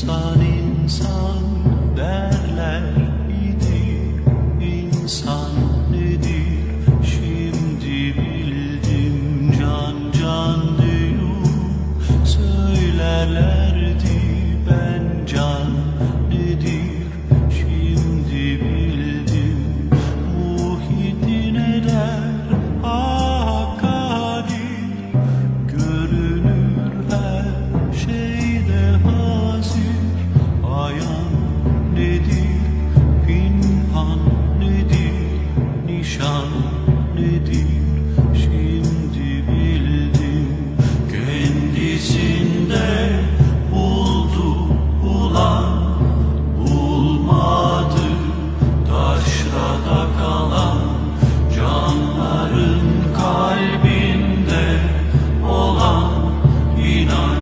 İnsan insan derler idi İnsan nedir? Şimdi bildim Can can diyor söylerler.